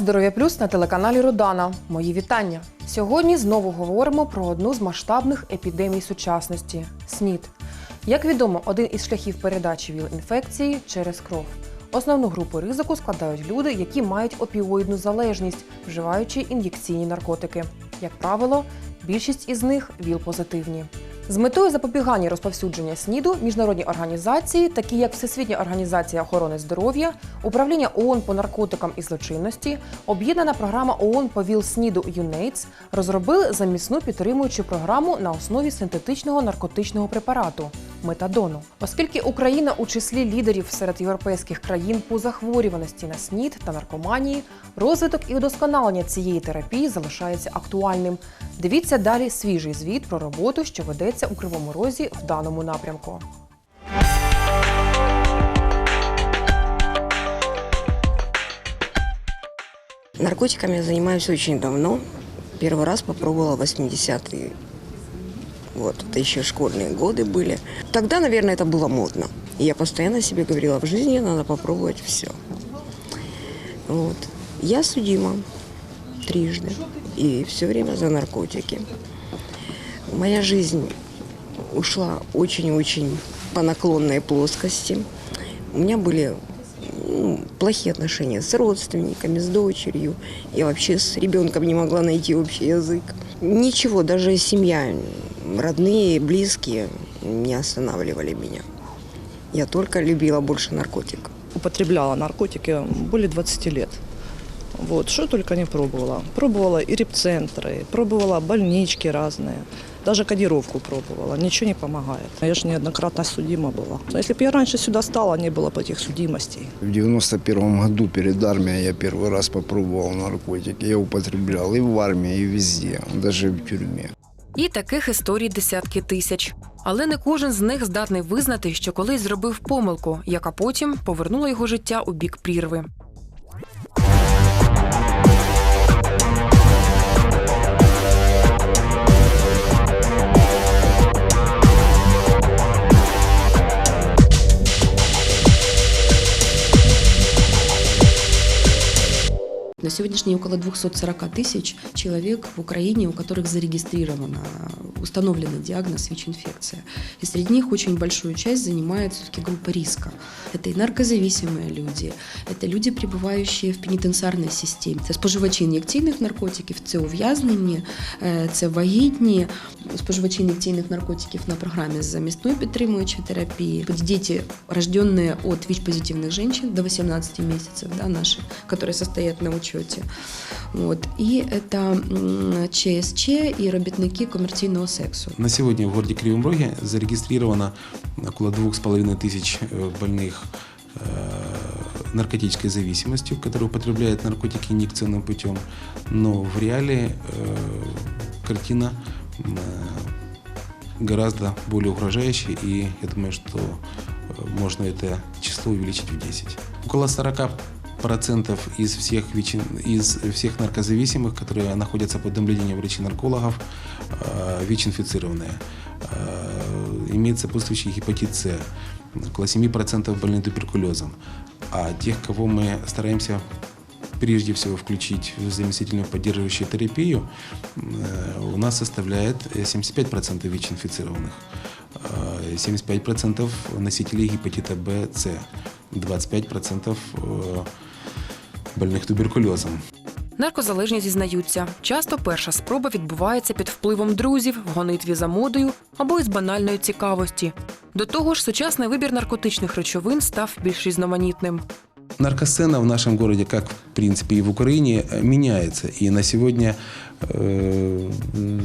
Здоров'я плюс на телеканалі Родана. Мої вітання. Сьогодні знову говоримо про одну з масштабних епідемій сучасності СНІД. Як відомо, один із шляхів передачі ВІЛ-інфекції через кров. Основну групу ризику складають люди, які мають опіоїдну залежність, вживаючи ін'єкційні наркотики. Як правило, більшість із них ВІЛ-позитивні. З метою запобігання розповсюдження СНІДу міжнародні організації, такі як Всесвітня організація охорони здоров'я, Управління ООН по наркотикам і злочинності, об'єднана програма ООН по ВІЛ-СНІДу UNAIDS розробили замісну підтримуючу програму на основі синтетичного наркотичного препарату метадону. Оскільки Україна у числі лідерів серед європейських країн по захворюваності на СНІД та наркоманії, розвиток і удосконалення цієї терапії залишається актуальним. Дивіться далі свіжий звіт про роботу, що ведеться у Кривому Розі в даному напрямку. Наркотиками я занимаюсь очень давно. Первый раз попробовала в 80-е. Вот, это еще школьные годы были. Тогда, наверное, это было модно. И я постоянно себе говорила, в жизни надо попробовать все. Вот. Я судима трижды. И все время за наркотики. Моя жизнь ушла очень-очень по наклонной плоскости. У меня были ну, плохие отношения с родственниками, с дочерью. Я вообще с ребенком не могла найти общий язык. Ничего, даже семья, родные, близкие не останавливали меня. Я только любила больше наркотик. употребляла наркотики более 20 лет. Вот, что только не пробовала. Пробовала и репцентры, пробовала больнички разные. Даже кодировку пробовала. Ничего не помогает. Я же неоднократно судима была. Но если бы я раньше сюда стала, не было бы этих судимостей. В 91 году перед армией я первый раз попробовал наркотики. Я употреблял и в армии, и везде, даже в тюрьме. І таких історій десятки тисяч. Але не кожен з них здатний визнати, що колись зробив помилку, яка потім повернула його життя у бік прірви. На сегодняшний день около 240 тысяч человек в Украине, у которых зарегистрирован, а, установленный диагноз ВИЧ-инфекция. И среди них очень большую часть занимает все-таки группа риска. Это и наркозависимые люди, это люди, пребывающие в пенітенціарній системі. Це споживачі ін'єкційних наркотиків, це ув'язнені, е, це вагітні, споживачі ін'єкційних наркотиків на програмі замісної підтримуючої терапії, діти, рожденные от ВИЧ-позитивных женщин до 18 месяцев, да, наши, которые состоят на учете. вот. И это м, ЧСЧ и робітники комерційного сексу. На сегодня в городе Кривом Роге зарегистрировано около половиной тысяч больных наркотической зависимостью, которые употребляют наркотики инъекционным путем. Но в реале э, картина гораздо более угрожающая, и я думаю, что э, можно это число увеличить в 10. Около 40 процентов из всех, ВИЧ- из всех наркозависимых, которые находятся под наблюдением врачей-наркологов, э, ВИЧ-инфицированные. Э, Имеет сопутствующий гепатит С. Около 7% больны туберкулезом. А тех, кого мы стараемся прежде всего включить в заместительную поддерживающую терапию, э, у нас составляет э, 75% ВИЧ-инфицированных, э, 75% носителей гепатита Б, С, 25% э, туберкульозом. Наркозалежні зізнаються, часто перша спроба відбувається під впливом друзів, в гонитві за модою або із банальної цікавості. До того ж, сучасний вибір наркотичних речовин став більш різноманітним. Наркосцена в нашем городе, как в принципе и в Украине, э, меняется. И на сегодня э,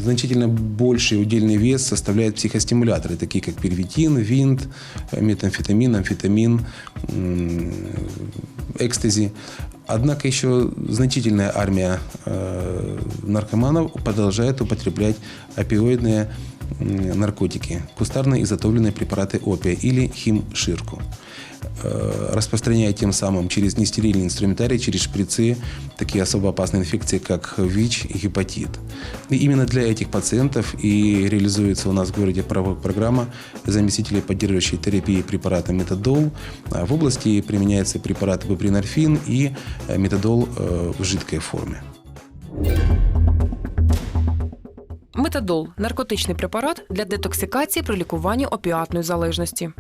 значительно больший удельный вес составляют психостимуляторы, такие как первитин, винт, э, метамфетамин, амфетамин, м, экстази. Однако еще значительная армия э, наркоманов продолжает употреблять опиоидные наркотики, кустарно изготовленные препараты опия или химширку. э, распространяя тем самым через нестерильный инструментарий, через шприцы, такие особо опасные инфекции, как ВИЧ и гепатит. И именно для этих пациентов и реализуется у нас в городе про- программа заместителей поддерживающей терапии препарата метадол. А В области применяется препарат бупринорфин и э, метадол э, в жидкой форме. Метадол наркотичний препарат для детоксикації при лікуванні опіатної залежності.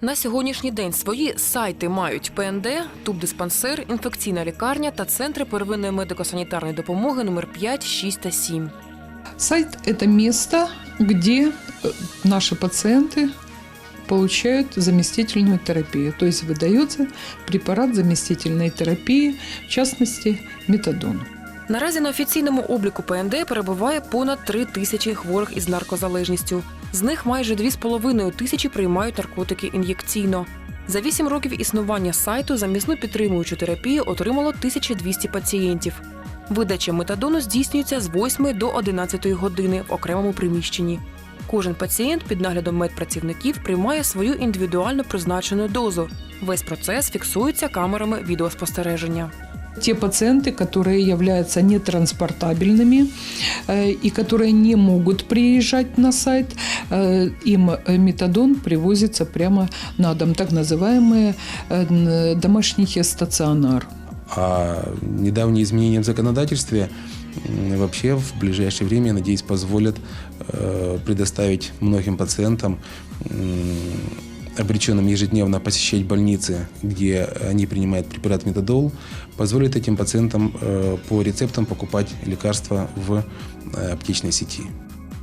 На сьогоднішній день свої сайти мають ПНД, тубдиспансер, інфекційна лікарня та центри первинної медико-санітарної допомоги номер 5, 6 та 7. Сайт – это место, где э, наши пациенты получают заместительную терапию. То есть выдается препарат заместительной терапии, в частности, метадон. Наразі на офіційному обліку ПНД перебуває понад 3 тисячі хворих із наркозалежністю. З них майже 2,5 тисячі приймають наркотики ін'єкційно. За 8 років існування сайту замісну підтримуючу терапію отримало 1200 пацієнтів. Видача метадону здійснюється з 8 до 11 години в окремому приміщенні. Кожен пацієнт під наглядом медпрацівників приймає свою індивідуально призначену дозу. Весь процес фіксується камерами відеоспостереження. Те пациенты, которые являются нетранспортабельными э, и которые не могут приезжать на сайт, э, им метадон привозится прямо на дом, так называемый э, домашний стационар. А недавние изменения в законодательстве вообще в ближайшее время, я надеюсь, позволят предоставить многим пациентам, обреченным ежедневно посещать больницы, где они принимают препарат метадол, позволит этим пациентам э, по рецептам покупать лекарства в э, аптечной сети.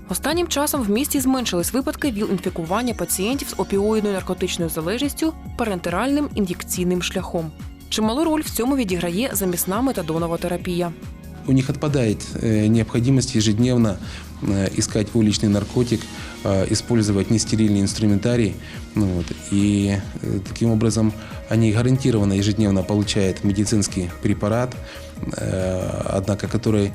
Останнім часом в місті зменшились випадки ВІЛ-інфікування пацієнтів з опіоїдною наркотичною залежністю парентеральним ін'єкційним шляхом. Чималу роль в цьому відіграє замісна метадонова терапія. у них отпадает э, необходимость ежедневно э, искать уличный наркотик, э, использовать нестерильный инструментарий. Ну, вот, и э, таким образом они гарантированно ежедневно получают медицинский препарат, э, однако который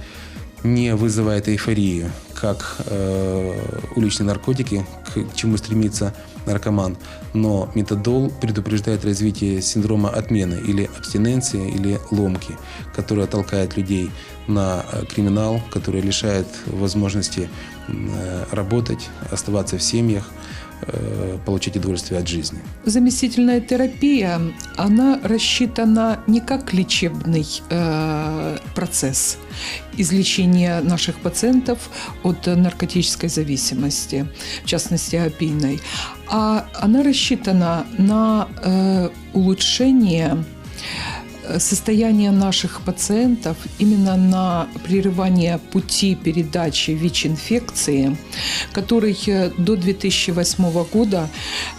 не вызывает эйфорию, как э, уличные наркотики, к чему стремится наркоман. Но метадол предупреждает развитие синдрома отмены или абстиненции, или ломки, которая толкает людей на э, криминал, который лишает возможности э, работать, оставаться в семьях, э, получать удовольствие от жизни. Заместительная терапия, она рассчитана не как лечебный э, процесс излечения наших пациентов от наркотической зависимости, в частности опийной, а она рассчитана на э, улучшение э, состояние наших пациентов именно на прерывание пути передачи ВИЧ-инфекции, который э, до 2008 года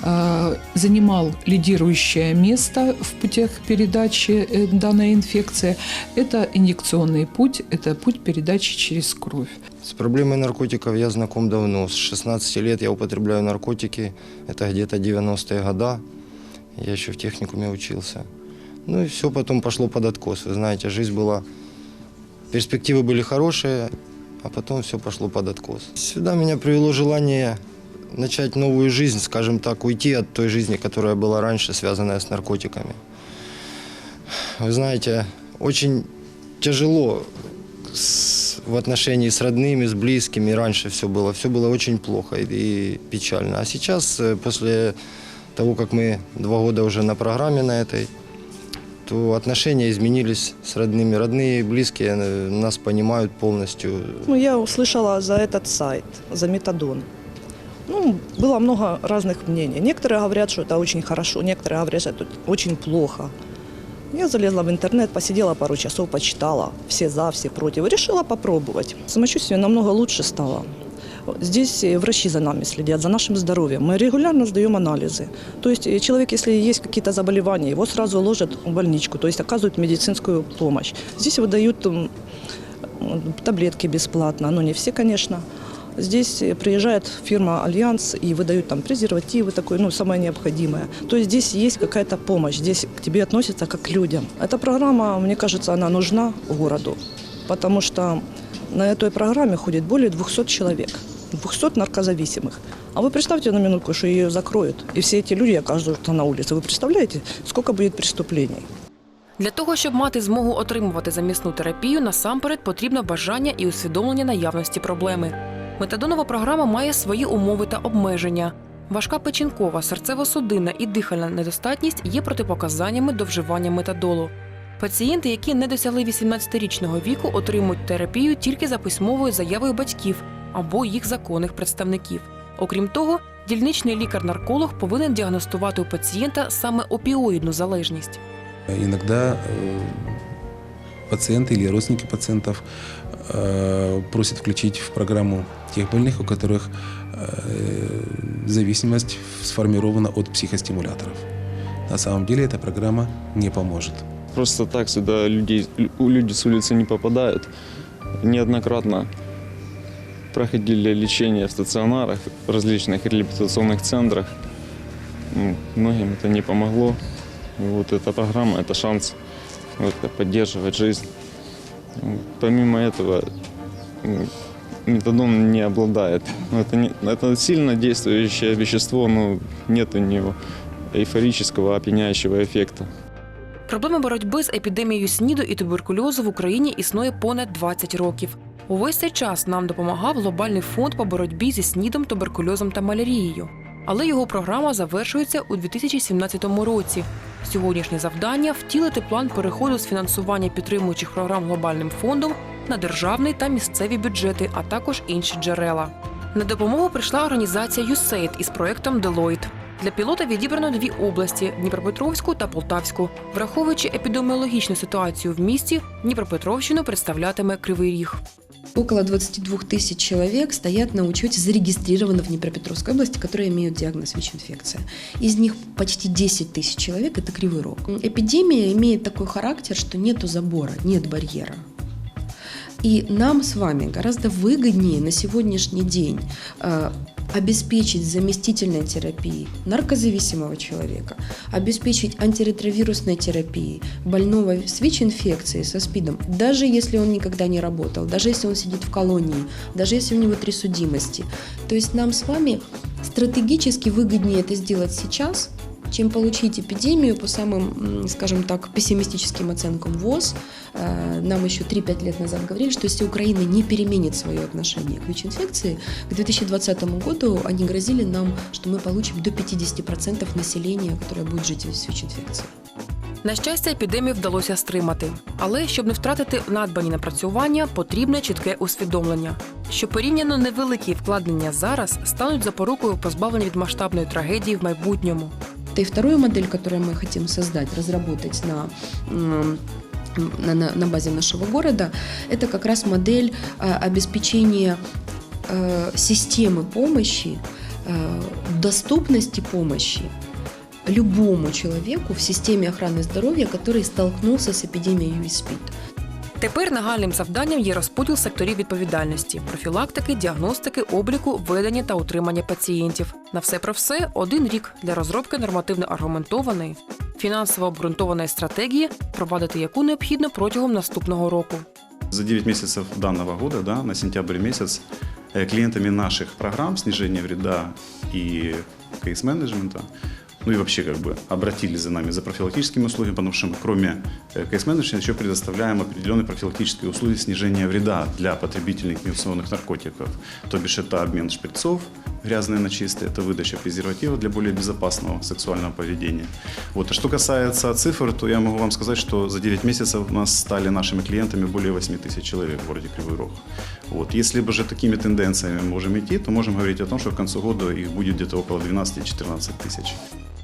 э, занимал лидирующее место в путях передачи э, данной инфекции. Это инъекционный путь, это путь передачи через кровь. С проблемой наркотиков я знаком давно. С 16 лет я употребляю наркотики. Это где-то 90-е года. Я еще в техникуме учился. Ну и все потом пошло под откос. Вы знаете, жизнь была... Перспективы были хорошие, а потом все пошло под откос. Сюда меня привело желание начать новую жизнь, скажем так, уйти от той жизни, которая была раньше, связанная с наркотиками. Вы знаете, очень тяжело с- в отношении с родными, с близкими. Раньше все было, все было очень плохо и, и печально. А сейчас, э, после того, как мы два года уже на программе на этой, то отношения изменились с родными. Родные близкие э, нас понимают полностью. Ну, я услышала за этот сайт, за метадон. Ну, было много разных мнений. Некоторые говорят, что это очень хорошо, некоторые говорят, что это очень плохо. Я залезла в интернет, посидела пару часов, почитала. Все за, все против. Решила попробовать. Самочувствие намного лучше стало. Здесь э, врачи за нами следят, за нашим здоровьем. Мы регулярно сдаем анализы. То есть э, человек, если есть какие-то заболевания, его сразу ложат в больничку, то есть оказывают медицинскую помощь. Здесь выдают таблетки бесплатно, но не все, конечно. Здесь э, приезжает фирма «Альянс» и выдают там презервативы, такое, ну, самое необходимое. То есть здесь есть какая-то помощь, здесь к тебе относятся как к людям. Эта программа, мне кажется, она нужна городу, потому что на этой программе ходит более 200 человек. 200 наркозависимых. А вы представьте на минутку, что ее закроют, и все эти люди окажутся на улице. Вы представляете, сколько будет преступлений? Для того, щоб мати змогу отримувати замісну терапію, насамперед потрібно бажання і усвідомлення наявності проблеми. Метадонова програма має свої умови та обмеження. Важка печінкова, серцево-судинна і дихальна недостатність є протипоказаннями до вживання метадолу. Пацієнти, які не досягли 18-річного віку, отримують терапію тільки за письмовою заявою батьків або їх законних представників. Окрім того, дільничний лікар-нарколог повинен діагностувати у пацієнта саме опіоїдну залежність. Иногда э, пациенты или родственники пациентов э, просят включить в программу тех больных, у которых э, зависимость сформирована от психостимуляторов. На самом деле эта программа не поможет. Просто так сюда людей, у люди с улицы не попадают. Неоднократно проходили лечение в стационарах, в различных реабилитационных центрах. Ну, Многим это не помогло. И вот эта программа – это шанс вот, поддерживать жизнь. Ну, Помимо этого, м, метадон не обладает. Ну, Это, не, это сильно действующее вещество, но нет у него эйфорического, опьяняющего эффекта. Проблема боротьби з епідемією СНІДу і туберкульозу в Україні існує понад 20 років. Увесь цей час нам допомагав глобальний фонд по боротьбі зі СНІДом, туберкульозом та малярією. Але його програма завершується у 2017 році. Сьогоднішнє завдання втілити план переходу з фінансування підтримуючих програм глобальним фондом на державний та місцеві бюджети, а також інші джерела. На допомогу прийшла організація USAID із проектом Deloitte. Для пілота відібрано дві області Дніпропетровську та Полтавську. Враховуючи епідеміологічну ситуацію в місті, Дніпропетровщину представлятиме Кривий Ріг. Около 22 тысяч человек стоят на учете, зарегистрированы в Днепропетровской области, которые имеют диагноз ВИЧ-инфекция. Из них почти 10 тысяч человек – это Кривой Рог. Эпидемия имеет такой характер, что нету забора, нет барьера. И нам с вами гораздо выгоднее на сегодняшний день э, обеспечить заместительной терапией наркозависимого человека, обеспечить антиретровирусной терапией больного с ВИЧ-инфекцией, со СПИДом, даже если он никогда не работал, даже если он сидит в колонии, даже если у него три судимости. То есть нам с вами стратегически выгоднее это сделать сейчас, чем получить эпидемию по самым, м, скажем так, пессимистическим оценкам ВОЗ. Э, Нам еще 3-5 лет назад говорили, что если Украина не переменит свое отношение к ВИЧ-инфекции, к 2020 году они грозили нам, что мы получим до 50% населения, которое будет жить с ВИЧ-инфекцией. На щастя, епідемію вдалося стримати. Але щоб не втратити надбані напрацювання, потрібне чітке усвідомлення, що порівняно невеликі вкладення зараз стануть запорукою позбавлення від масштабної трагедії в майбутньому. Это и вторую модель, которую мы хотим создать, разработать на м, на, на- на базе нашего города, это как раз модель э, обеспечения э, системы помощи, э, доступности помощи любому человеку в системе охраны здоровья, который столкнулся с эпидемией СПИД. Тепер нагальним завданням є розподіл секторів відповідальності, профілактики, діагностики, обліку, ведення та утримання пацієнтів. На все про все один рік для розробки нормативно аргументованої, фінансово обґрунтованої стратегії, провадити яку необхідно протягом наступного року. За 9 месяцев данного года, да, на сентябрь месяц, э, клиентами наших программ снижения вреда и кейс-менеджмента, ну и вообще как бы обратились за нами за профилактическими услугами, потому что мы кроме э, кейс-менеджмента еще предоставляем определенные профилактические услуги снижения вреда для потребителей инъекционных наркотиков. То бишь это обмен шприцов, грязные на чистые, это выдача презерватива для более безопасного сексуального поведения. Вот. А что касается цифр, то я могу вам сказать, что за 9 месяцев у нас стали нашими клиентами более 8 тысяч человек в городе Кривой Рог. Вот. Если бы же такими тенденциями можем идти, то можем говорить о том, что к концу года их будет где-то около 12-14 тысяч.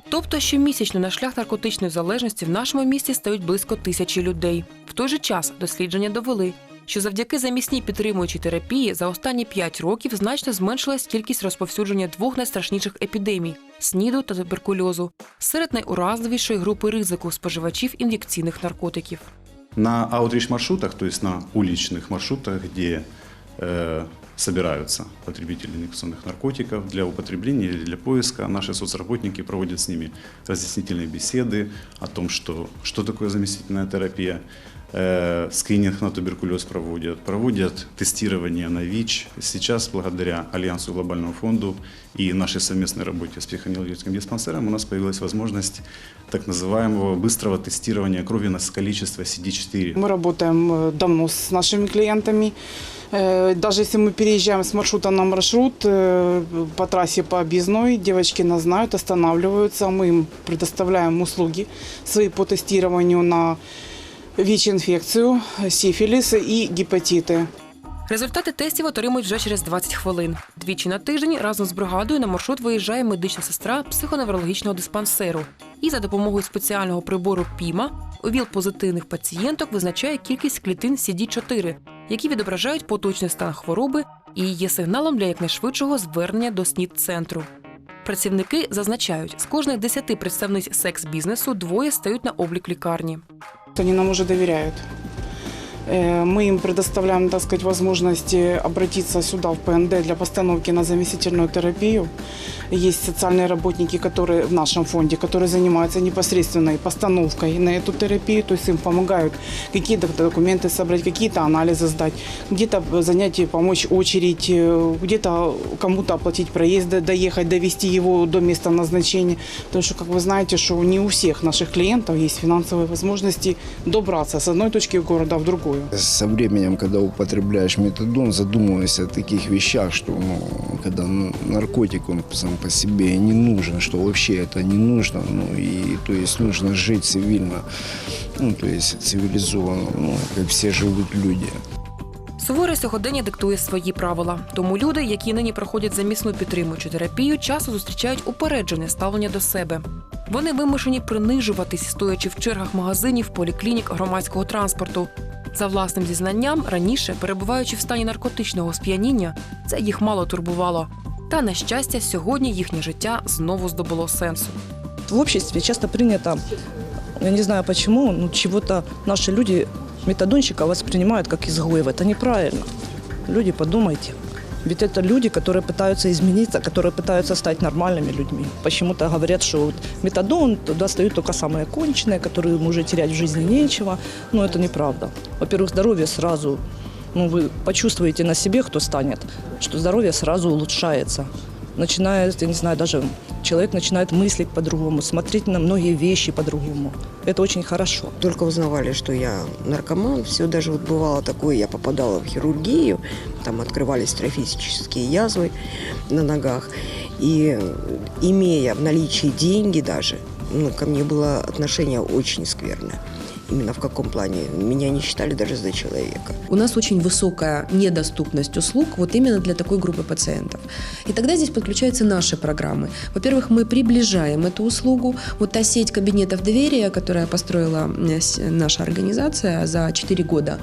Тобто щомісячно на шлях наркотичної залежності в нашому місті стають близько тисячі людей. В той же час дослідження довели, що завдяки замісній підтримуючій терапії за останні 5 років значно зменшилась кількість розповсюдження двох найстрашніших епідемій СНІДу та туберкульозу серед найуразливішої групи ризику споживачів ін'єкційних наркотиків. На аутрич-маршрутах, то есть на уличных маршрутах, где э, собираются потребители инъекционных наркотиков для употребления или для поиска, наши соцработники проводят с ними разъяснительные беседы о том, что, что такое заместительная терапия, э, скрининг на туберкулез проводят, проводят тестирование на ВИЧ. Сейчас, благодаря Альянсу Глобальному фонду и нашей совместной работе с психоневрологическим диспансером, у нас появилась возможность так называемого быстрого тестирования крови на количество CD4. Мы работаем э, давно с нашими клиентами. Э, Даже если мы переезжаем с маршрута на маршрут э, по трассе по объездной, девочки нас знают, останавливаются. Мы им предоставляем услуги свои по тестированию на ВИЧ-инфекцию, сифилис и гепатиты. Результати тестів отримують вже через 20 хвилин. Двічі на тиждень разом з бригадою на маршрут виїжджає медична сестра психоневрологічного диспансеру. І за допомогою спеціального прибору ПІМА у ВІЛ позитивних пацієнток визначає кількість клітин CD4, які відображають поточний стан хвороби і є сигналом для якнайшвидшого звернення до СНІД-центру. Працівники зазначають, з кожних 10 представниць секс-бізнесу двоє стають на облік лікарні. Они нам уже доверяют. Э, Мы им предоставляем, так сказать, возможность э, обратиться сюда, в ПНД, для постановки на заместительную терапию. Есть социальные работники, которые в нашем фонде, которые занимаются непосредственной постановкой на эту терапию, то есть им помогают какие-то документы собрать, какие-то анализы сдать, где-то занять, и помочь очередь, э, где-то кому-то оплатить проезд, до- доехать, довести его до места назначения. Потому что, как вы знаете, что не у всех наших клиентов есть финансовые возможности добраться с одной точки города в другую. Со временем, когда употребляешь метадон, задумываешься о таких вещах, что ну, когда н- наркотик, он сам по себе не нужен, что вообще это не нужно, ну и то есть нужно жить цивильно, ну то есть цивилизованно, ну как все живут люди. Суворе сьогодення диктує свої правила. Тому люди, які нині проходять замісну підтримуючу терапію, часто зустрічають упереджене ставлення до себе. Вони вимушені принижуватись, стоячи в чергах магазинів, поліклінік, громадського транспорту. За власним зізнанням, раніше, перебуваючи в стані наркотичного сп'яніння, це їх мало турбувало. Та на щастя, сьогодні їхнє життя знову здобуло сенсу. В обществе часто принято, я не знаю почему, но чего-то наши люди метадонщика воспринимают как изгоев. Это неправильно. Люди, подумайте. Ведь это люди, которые пытаются измениться, которые пытаются стать нормальными людьми. Почему-то говорят, что вот метадон туда достают только самые конченые, которые уже терять в жизни нечего. Но это неправда. Во-первых, здоровье сразу, ну, вы почувствуете на себе, кто станет, что здоровье сразу улучшается. Начинает, я не знаю, даже человек начинает мыслить по-другому, смотреть на многие вещи по-другому. Это очень хорошо. Только узнавали, что я наркоман, все даже вот бывало такое, я попадала в хирургию, там открывались трофические язвы на ногах, и э, имея в наличии деньги даже, ну, ко мне было отношение очень скверное. Именно в каком плане? Меня не считали даже за человека. У нас очень высокая недоступность услуг вот именно для такой группы пациентов. И тогда здесь подключаются наши программы. Во-первых, мы приближаем эту услугу. Вот та сеть кабинетов доверия, которая построила с- наша организация за 4 года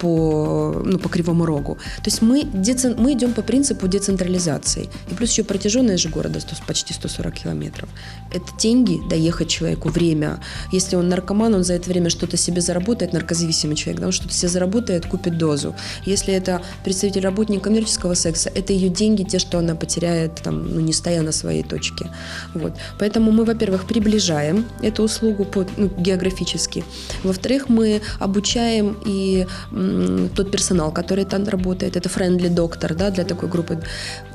по, ну, по Кривому Рогу. То есть мы, децен- мы идем по принципу децентрализации. И плюс еще протяженность же города 100 почти 140 километров. Это деньги, доехать человеку, время. Если он наркоман, он за это время что-то себе заработает, наркозависимый человек, да, он что-то себе заработает, купит дозу. Если это представитель работник коммерческого секса, это ее деньги, те, что она потеряет, там, ну, не стоя на своей точке. Вот. Поэтому мы, во-первых, приближаем эту услугу по, ну, географически. Во-вторых, мы обучаем и м, тот персонал, который там работает, это friendly доктор да, для такой группы.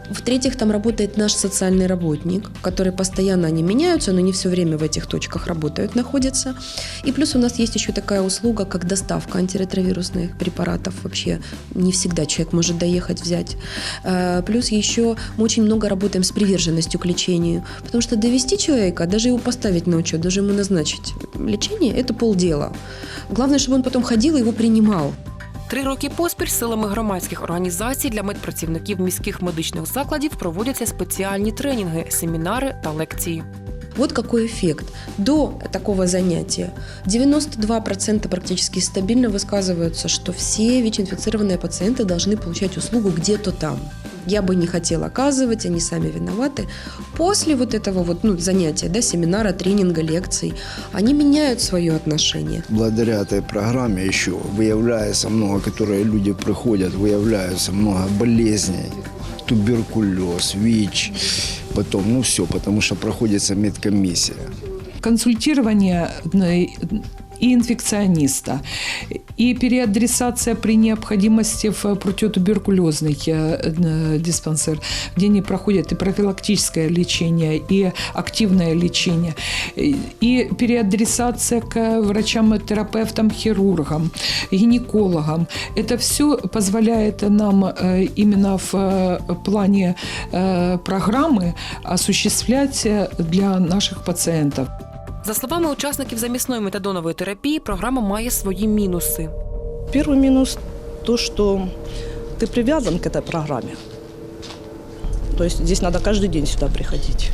В-третьих, там работает наш социальный работник, который постоянно, они меняются, но не все время в этих точках работают, находятся. И плюс у нас есть еще такая услуга, как доставка антиретровирусных препаратов. Вообще не всегда человек может доехать, взять. Э, Плюс еще мы очень много работаем с приверженностью к лечению, потому что довести человека, даже его поставить на учет, даже ему назначить лечение, это полдела. Главное, чтобы он потом ходил и его принимал. Три роки поспіль силами громадських організацій для медпрацівників міських медичних закладів проводяться спеціальні тренінги, семінари та лекції. Вот какой эффект. До такого занятия 92% практически стабильно высказываются, что все ВИЧ-инфицированные пациенты должны получать услугу где-то там. Я бы не хотела оказывать, они сами виноваты. После вот этого вот, ну, занятия, да, семинара, тренинга, лекций, они меняют свое отношение. Благодаря этой программе еще выявляется много, которые люди приходят, выявляется много болезней, туберкулез, ВИЧ, потом, ну все, потому что проходится медкомиссия. Консультирование э, и инфекциониста, и переадресация при необходимости в противотуберкулезный э, э, диспансер, где они проходят и профилактическое лечение, и активное лечение, и- переадресация к врачам-терапевтам, хирургам, гинекологам. Это все позволяет нам э, именно в э, плане э, программы осуществлять э, для наших пациентов. За словами учасників замісної метадонової терапії, програма має свої мінуси. Первый минус то, что ты привязан к этой программе. То есть здесь надо каждый день сюда приходить.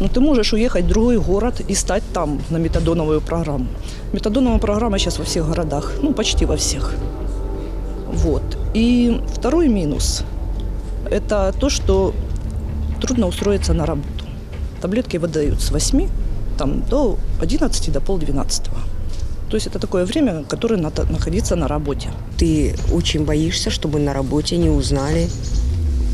Но ты можешь уехать в другой город и стать там на метадоновую программу. Метадоновая программа сейчас во всех городах, ну почти во всех. Вот. И второй минус – это то, что трудно устроиться на работу. Таблетки выдают с 8 там, до 11, до полдвенадцатого. То есть это такое время, которое надо находиться на работе. Ты очень боишься, чтобы на работе не узнали,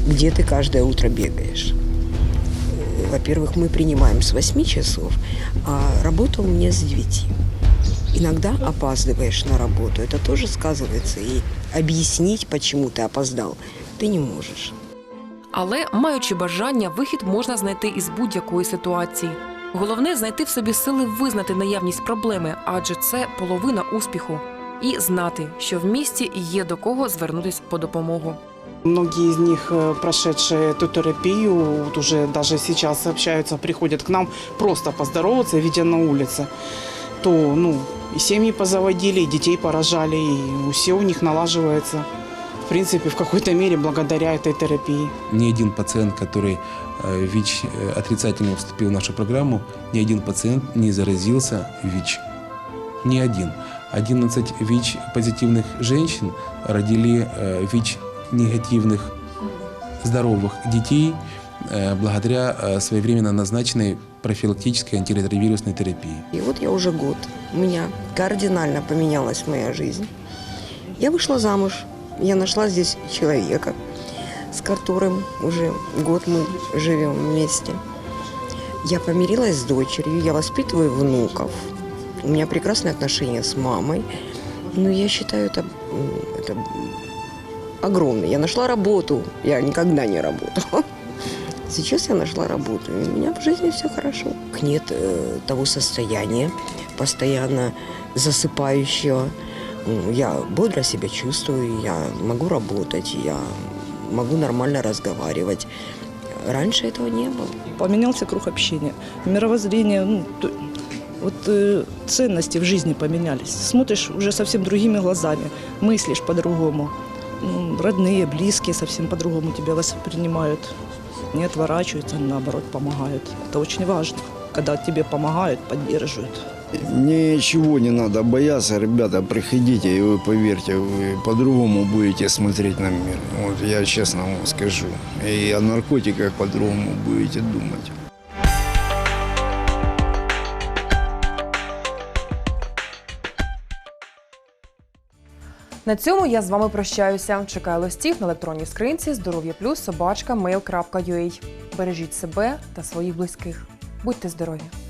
где ты каждое утро бегаешь. Э, Во-первых, мы принимаем с 8 часов, а работа у меня с 9. Иногда опаздываешь на работу. Это тоже сказывается. И объяснить, почему ты опоздал, ты не можешь. Але, маючи бажання, вихід можна знайти із будь-якої ситуації. Головне знайти в собі сили визнати наявність проблеми, адже це половина успіху. І знати, що в місті є до кого звернутися по допомогу. Многие из них, э, прошедшие эту терапию, вот уже даже сейчас общаются, приходят к нам просто поздороваться, видя на улице. То, ну, и семьи позаводили, и детей поражали, и все у них налаживается. В принципе, в какой-то мере благодаря этой терапии. Ни один пациент, который э, ВИЧ э, отрицательно вступил в нашу программу, ни один пациент не заразился ВИЧ. Ни один. 11 ВИЧ-позитивных женщин родили э, ВИЧ-негативных здоровых детей благодаря своевременно назначенной профилактической антиретровирусной терапии. И вот я уже год. У меня кардинально поменялась моя жизнь. Я вышла замуж. Я нашла здесь человека, с которым уже год мы живем вместе. Я помирилась с дочерью, я воспитываю внуков. У меня прекрасные отношения с мамой. Но я считаю, это, это огромно. Я нашла работу. Я никогда не работала. Сейчас я нашла работу, и у меня в жизни все хорошо. Нет э, того состояния, постоянно засыпающего. Ну, Я бодро себя чувствую, я могу работать, я могу нормально разговаривать. Раньше этого не было. Поменялся круг общения, мировоззрение, ну, то- вот э, ценности в жизни поменялись. Смотришь уже совсем другими глазами, мыслишь по-другому. Ну, родные, близкие совсем по-другому тебя воспринимают. Не отворачиваются, наоборот, помогают. Это очень важно, когда тебе помогают, поддерживают. Ничего не надо бояться, ребята, приходите, и вы поверьте, вы по-другому будете смотреть на мир. Вот я честно вам скажу. И о наркотиках по-другому будете думать. На цьому я з вами прощаюся. Чекаю листів на електронній скринці здоров'я плюс собачка. Бережіть себе та своїх близьких. Будьте здорові!